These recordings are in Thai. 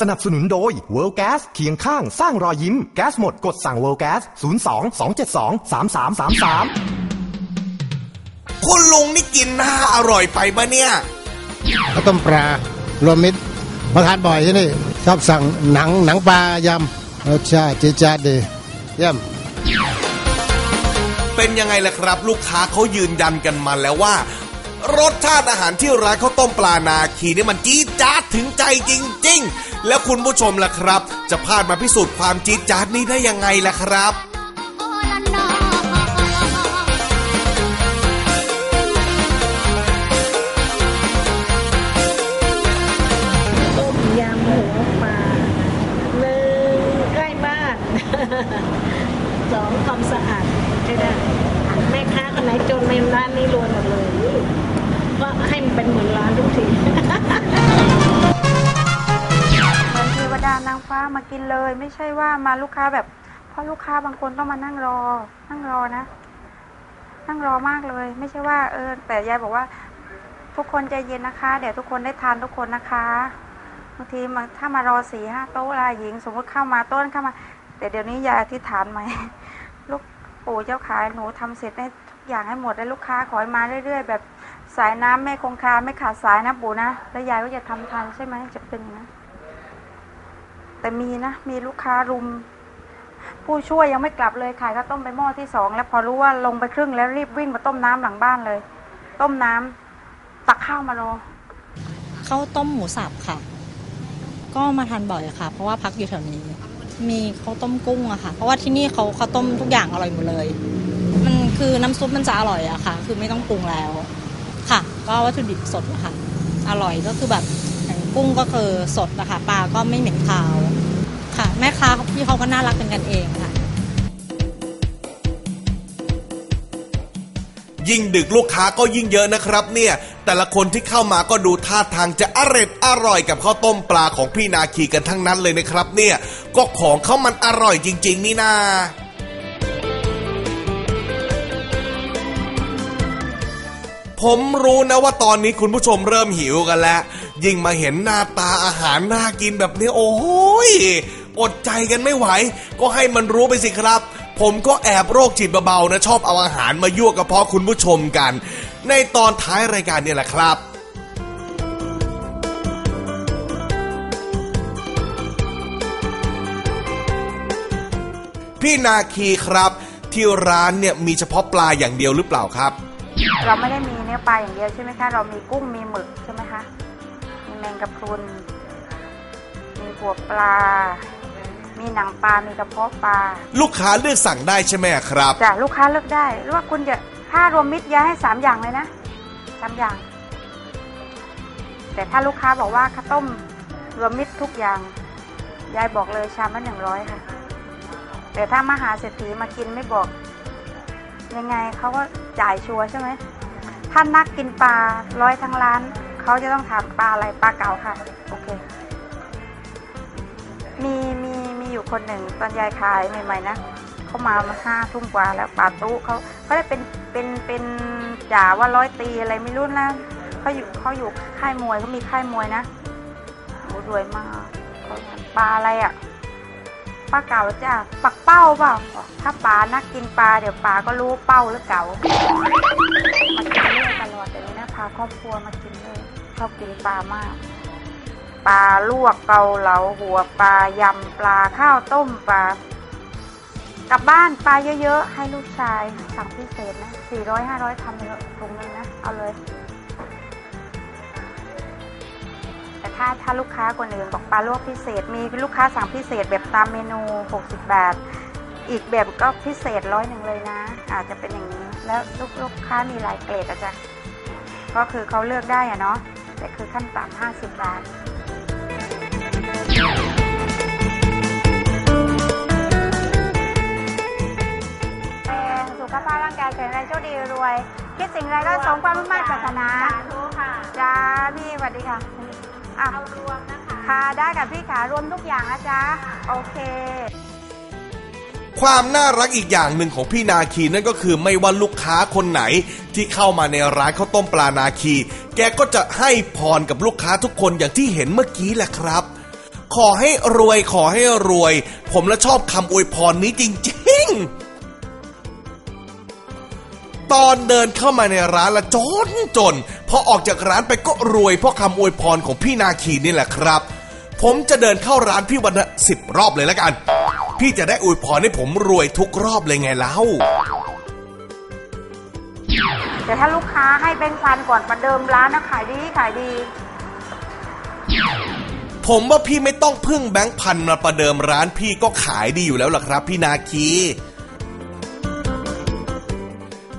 สนับสนุนโดย World Gas เคียงข้างสร้างรอยยิ้ม แก๊สหมดกดสั่ง World Gas 02 272 3333 คุณลุงนี่กินน่าอร่อยไปปะเนี่ยข้าวต้มปลารวมมิตรมาทานบ่อยที่นี่ชอบสั่งหนังหนังปลายำรสชาติจี๊ดจ๊าดดีเยี่ยมเป็นยังไงล่ะครับ ลูกค้าเขายืนยันกันมาแล้วว่า รสชาติอาหารที่ร้านข้าวต้มปลานาคีนี่มันจี๊ดจ๊าดถึงใจจริง ๆ แล้วคุณผู้ชมล่ะครับ จะพลาดมาพิสูจน์ความจี๊ดจ๊าดนี้ได้ยังไงล่ะครับต้มยำหัวปลาหนึ่งใกล้บ้านสองความสะอาดใช่ได้แม่ค้าคนไหนจนในร้านนี้รวยหมดเลย ก็ให้มันเป็นเหมือนร้านทุกทีานางฟ้ามากินเลย ไม่ใช่ว่ามาลูกค้าแบบ เพราะลูกค้าบางคนต้องมานั่งรอ นั่งรอนะ นั่งรอมากเลย ไม่ใช่ว่า เออ แต่ยายบอกว่า ทุกคนใจเย็นนะคะเดี๋ยวทุกคนได้ทานทุกคนนะคะบางทีมาถ้ามารอสี่ห้าโต๊ะลาหญิง สมมติเข้ามาโต้นเข้ามา แต่เดี๋ยวนี้ยายอธิษฐานไหมลูกปู่เจ้าขายหนูทำเสร็จได้ทุกอย่างให้หมดได้ลูกค้าขอให้มาเรื่อย ๆ แบบสายน้ำไม่คงคาไม่ขาดสายนะปู่นะแล้วยายก็จะทำทันใช่ไหมจะเป็นอย่างนั้น แต่มีนะ มีลูกค้ารุม ผู้ช่วยยังไม่กลับเลยขายข้าวต้มไปหม้อที่สองแล้วพอรู้ว่าลงไปครึ่งแล้วรีบวิ่งมาต้มน้ำหลังบ้านเลย ต้มน้ำตักข้าวมารอข้าวต้มหมูสับค่ะ ก็มาทานบ่อยค่ะ เพราะว่าพักอยู่แถวนี้ มีข้าวต้มกุ้งอะค่ะ เพราะว่าที่นี่เขาข้าวต้มทุกอย่างอร่อยหมดเลย มันคือน้ำซุปมันจะอร่อยอะค่ะ คือไม่ต้องปรุงแล้ว ค่ะ ก็วัตถุดิบสดอะค่ะ อร่อยก็คือแบบกุ้งก็คือสดนะคะปลาก็ไม่เหม็นคาว ค้าพี่เขาก็น่ารักเป็นกันเองค่ะ ยิ่งดึกลูกค้าก็ยิ่งเยอะนะครับเนี่ย แต่ละคนที่เข้ามาก็ดูท่าทางจะอร่อยอร่อยกับข้าวต้มปลาของพี่นาคีกันทั้งนั้นเลยนะครับ เนี่ย ก็ของเขามันอร่อยจริง ๆ นี่นาผมรู้นะว่าตอนนี้คุณผู้ชมเริ่มหิวกันแล้ว ยิ่งมาเห็นหน้าตาอาหารน่ากินแบบนี้โอ้ย อดใจกันไม่ไหว ก็ให้มันรู้ไปสิครับ ผมก็แอบโรคจิตเบาๆนะ ชอบเอาอาหารมายั่วกระเพาะคุณผู้ชมกัน ในตอนท้ายรายการเนี่ยแหละครับพี่นาคีครับ ที่ร้านเนี่ยมีเฉพาะปลาอย่างเดียวหรือเปล่าครับ เราไม่ได้มีเนื้อปลาอย่างเดียวใช่ไหมคะเรามีกุ้งมีหมึกใช่ไหมคะมีแมงกะพรุนมีหัวปลา มีหนังปลา มีกระเพาะปลาลูกค้าเลือกสั่งได้ใช่ไหมครับ จ้ะลูกค้าเลือกได้หรือว่าคุณจะถ้ารวมมิตรยายให้สามอย่างเลยนะสามอย่าง แต่ถ้าลูกค้าบอกว่าข้าวต้มรวมมิตรทุกอย่าง ยายบอกเลยชามละหนึ่งร้อยค่ะ แต่ถ้ามหาเศรษฐีมากินไม่บอก ยังไงเขาก็จ่ายชัวร์ใช่ไหมถ้านักกินปลาร้อยทั้งร้านเขาจะต้องถามปลาอะไรปลาเก๋าค่ะ โอเค มีมีมี อยู่คนหนึ่งตอนยายขายใหม่ๆนะเขามามาห้าทุ่มกว่าแล้วป่าตู้เขาเขาได้เป็นเป็นเป็นจ่าว่าร้อยตีอะไรไม่รู้นะเขาอยู่เขาอยู่ค่ายมวยเขามีค่ายมวยนะโหรวยมากปลาอะไรอะปลาเก๋าจ้ะปักเป้าเปล่าถ้าปลานักกินปลาเดี๋ยวปลาก็รู้เป้าหรือเก๋ามากินเรื่อยตลอดเดี๋ยวนี้นะพาครอบครัวมากินเลยชอบกินปลามาก ปลาลวกเกาเหลาหัวปลายำปลาข้าวต้มปลากลับบ้านปลาเยอะๆ ให้ลูกชายสั่งพิเศษนะสี่ร้อยห้าร้อยทำเลยถุงนึงนะ เอาเลย แต่ถ้าถ้าลูกค้าคนอื่นบอกปลาลวกพิเศษ มีลูกค้าสั่งพิเศษแบบตามเมนู 60 บาท อีกแบบก็พิเศษร้อยหนึ่งเลยนะ อาจจะเป็นอย่างนี้ แล้วลูกลูกค้ามีหลายเกรดอะจ้ะก็คือเขาเลือกได้อะเนาะแต่คือขั้นต่ำห้าสิบบาท คดีรวยคิดสิ่งใดก็สมความมุ่งมั่นปรารถนาจ้าพี่สวัสดีค่ะอะรวมนะคะค่ะได้กับพี่ขารวมทุกอย่างนะจ๊ะโอเคความน่ารักอีกอย่างหนึ่งของพี่นาคีนั่นก็คือไม่ว่าลูกค้าคนไหน ที่เข้ามาในร้านข้าวต้มปลานาคี แกก็จะให้พรกับลูกค้าทุกคนอย่างที่เห็นเมื่อกี้แหละครับ ขอให้รวยขอให้รวย ผมละชอบคำอวยพรนี้จริง ๆ ตอนเดินเข้ามาในร้านละจนจนพอออกจากร้านไปก็รวยเพราะคำอวยพรของพี่นาคีนี่แหละครับ ผมจะเดินเข้าร้านพี่วันละสิบรอบเลยแล้วกัน พี่จะได้อวยพรให้ผมรวยทุกรอบเลยไงเล่าแต่ถ้าลูกค้าให้แบงค์พันก่อนประเดิมร้านนะขายดีขายดี ผมว่าพี่ไม่ต้องพึ่งแบงค์พันมาประเดิมร้านพี่ก็ขายดีอยู่แล้วล่ะครับ พี่นาคี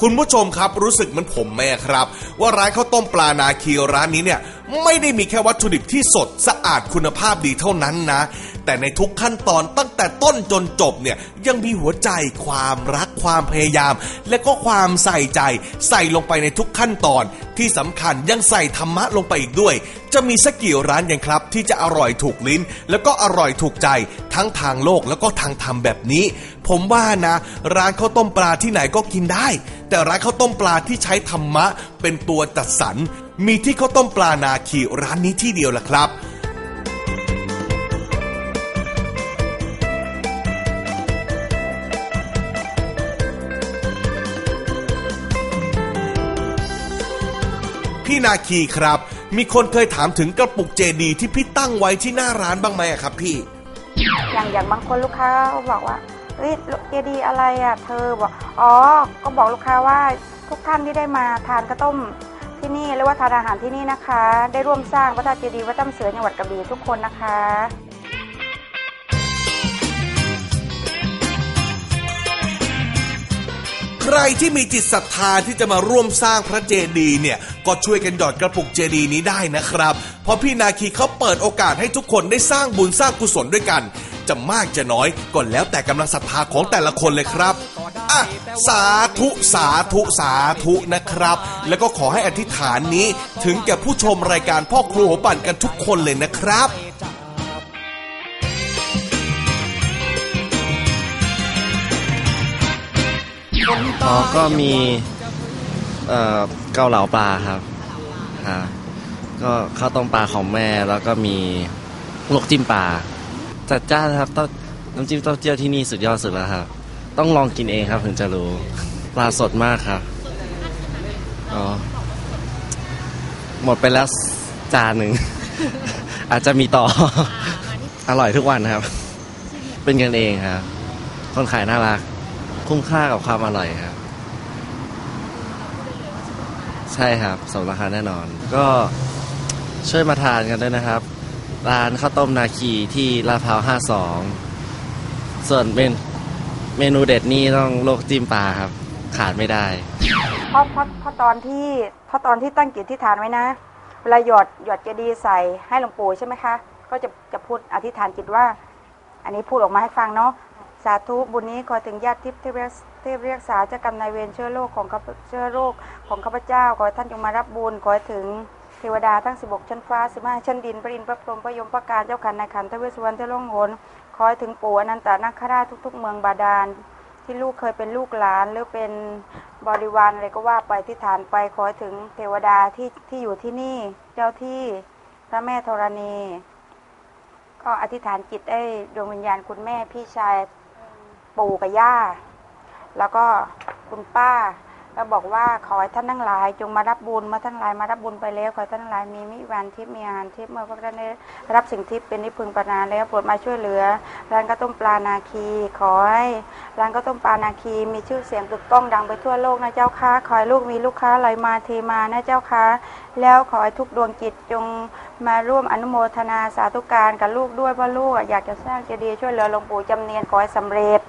คุณผู้ชมครับรู้สึกเหมือนผมแม่ครับ ว่าร้านข้าวต้มปลานาคีร้านนี้เนี่ย ไม่ได้มีแค่วัตถุดิบที่สดสะอาดคุณภาพดีเท่านั้นนะ แต่ในทุกขั้นตอนตั้งแต่ต้นจนจบเนี่ยยังมีหัวใจความรักความพยายาม และก็ความใส่ใจใส่ลงไปในทุกขั้นตอน ที่สำคัญยังใส่ธรรมะลงไปอีกด้วย จะมีสักกี่ร้านยังครับ ที่จะอร่อยถูกลิ้น แล้วก็อร่อยถูกใจ ทั้งทางโลกแล้วก็ทางธรรมแบบนี้ ผมว่านะ ร้านข้าวต้มปลาที่ไหนก็กินได้ แต่ร้านข้าวต้มปลาที่ใช้ธรรมะเป็นตัวจัดสรร มีที่ข้าวต้มปลานาคีร้านนี้ที่เดียวล่ะครับ พี่นาคีครับ มีคนเคยถามถึงกระปุกเจดีที่พี่ตั้งไว้ที่หน้าร้านบ้างไหมอะครับพี่ อย่างอย่างบางคนลูกค้าบอกว่าเฮ้ยเจดีอะไรอะ เธอบอก อ๋อ ก็บอกลูกค้าว่าทุกท่านที่ได้มาทานข้าวต้ม ที่นี่หรือว่าทานอาหารที่นี่นะคะ ได้ร่วมสร้างพระธาตุเจดีย์วัดถ้ำเสือจังหวัดกระบี่ทุกคนนะคะใครที่มีจิตศรัทธาที่จะมาร่วมสร้างพระเจดีย์เนี่ย ก็ช่วยกันหยอดกระปุกเจดีย์นี้ได้นะครับ เพราะพี่นาคีเขาเปิดโอกาสให้ทุกคนได้สร้างบุญสร้างกุศลด้วยกัน จะมากจะน้อยก็แล้วแต่กำลังศรัทธาของแต่ละคนเลยครับ อะสาธุสาธุสาธุนะครับ แล้วก็ขอให้อธิษฐานนี้ถึงแก่ผู้ชมรายการพ่อครัวหัวปั่นกันทุกคนเลยนะครับอ๋อก็มีเอ่อเกาเหลาปลาครับครับก็ข้าวต้มปลาของแม่แล้วก็มีลวกจิ้มปลาจัดจ้านครับต้น้ำจิ้มเต้าเจี้ยวที่นี่สุดยอดสุดแล้วครับ ต้องลองกินเองครับ ถึงจะรู้ ปลาสดมากครับอ๋อหมดไปแล้วจานหนึ่ง อาจจะมีต่อ อร่อยทุกวันครับ เป็นกันเองครับ คนขายน่ารัก คุ้มค่ากับความอร่อยครับ ใช่ครับสมราคาแน่นอน ก็ช่วยมาทานกันด้วยนะครับ ร้านข้าวต้มนาคีที่ลาดพร้าว52 ส่วนเมน เมนูเด็ดนี่ต้องโลกจิ้มปลาครับ ขาดไม่ได้ เพราะเพราะเพราะตอนที่เพราะตอนที่ตั้งจิตที่ฐานไว้นะ เวลาหยอดหยอดเจดีย์ใส่ให้หลวงปู่ใช่ไหมคะ ก็จะจะพูดอธิษฐานจิตว่า อันนี้พูดออกมาให้ฟังเนาะสาธุบุญนี้ขอถึงญาติทิพย์เทพเทพเรียกษาเจ้ากรรมนายเวรเชื้อโรคของข้าเชื้อโรคของข้าพเจ้า ขอให้ท่านจงมารับบุญขอให้ถึงเทวดาทั้ง 16 ชั้นฟ้า 15 ชั้นดิน พระอินทร์พระพรหมพระยมพระการเจ้าขันนายขันทเวสสุวรรณเทล่องหน ขอให้ถึงปู่อนันตนาคราชทุก ๆ เมืองบาดาล ที่ลูกเคยเป็นลูกหลาน หรือเป็นบริวารอะไรก็ว่าไปที่ฐานไปขอถึงเทวดาที่ที่อยู่ที่นี่ เจ้าที่พระแม่ธรณี ก็อธิษฐานจิตให้ดวงวิญญาณคุณแม่พี่ชายปู่กับย่า แล้วก็คุณป้า ก็บอกว่าขอให้ท่านทั้งหลาย จงมารับบุญมาท่านทั้งหลายมารับบุญไปแล้วขอให้ท่านทั้งหลายมีมิวันทิพย์มีอาหารทิพย์เมื่อพวกท่านได้รับสิ่งทิพย์เป็นนิพพึงปรารถนาแล้วโปรดมาช่วยเหลือ ร้านข้าวต้มปลานาคี ขอให้ร้านข้าวต้มปลานาคี มีชื่อเสียงกึกก้องดังไปทั่วโลกนะเจ้าค่ะขอให้ลูกมีลูกค้าไหลมาเทมานะเจ้าค่ะแล้วขอให้ทุกดวงจิตจงมาร่วมอนุโมทนาสาธุการกับลูกด้วยเพราะลูกอะอยากจะสร้างเจดีย์ช่วยเหลือหลวงปู่จำเนียนขอให้สำเร็จ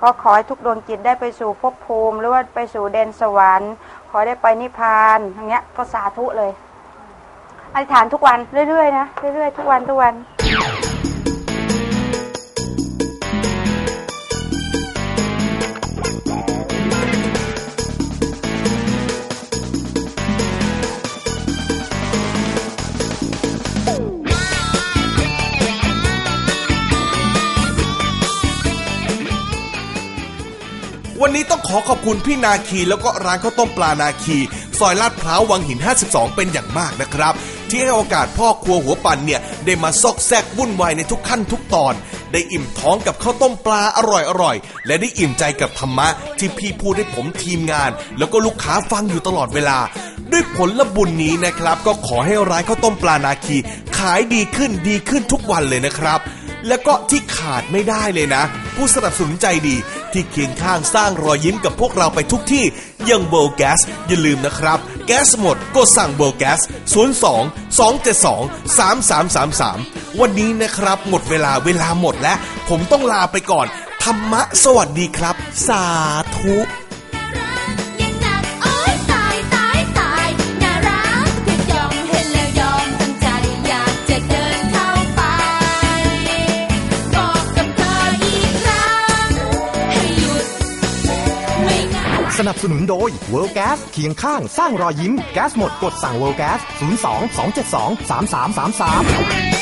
ก็ขอให้ทุกดวงจิตได้ไปสู่ภพภูมิ หรือว่าไปสู่เดนสวรรค์ ขอได้ไปนิพพานอย่างเงี้ยก็สาธุเลยอธิษฐานทุกวันเรื่อยๆนะเรื่อยๆทุกวันทุกวัน วันนี้ต้องขอขอบคุณพี่นาคี แล้วก็ร้านข้าวต้มปลานาคี ซอยลาดพร้าววังหิน 52 เป็นอย่างมากนะครับ ที่ให้โอกาสพ่อครัวหัวปั่นเนี่ย ได้มาซอกแซกวุ่นวายในทุกขั้นทุกตอน ได้อิ่มท้องกับข้าวต้มปลาอร่อยๆและได้อิ่มใจกับธรรมะ ที่พี่พูดให้ผมทีมงาน แล้วก็ลูกค้าฟังอยู่ตลอดเวลา ด้วยผลบุญนี้นะครับ ก็ขอให้ร้านข้าวต้มปลานาคี ขายดีขึ้นดีขึ้นทุกวันเลยนะครับ แล้วก็ที่ขาดไม่ได้เลยนะ ผู้สนับสนุนใจดีที่เคียงข้างสร้างรอยยิ้มกับพวกเราไปทุกที่ย่างเบลแกสอย่าลืมนะครับ แก๊สหมดก็สั่งเบลแกส02 272 3333 วันนี้นะครับ หมดเวลาเวลาหมดแล้ว ผมต้องลาไปก่อน ธรรมะสวัสดีครับ สาธุ นับสนุนโดย World Gas เคียงข้างสร้างรอยยิ้ม แก๊สหมดกดสั่ง World Gas 02 272 3333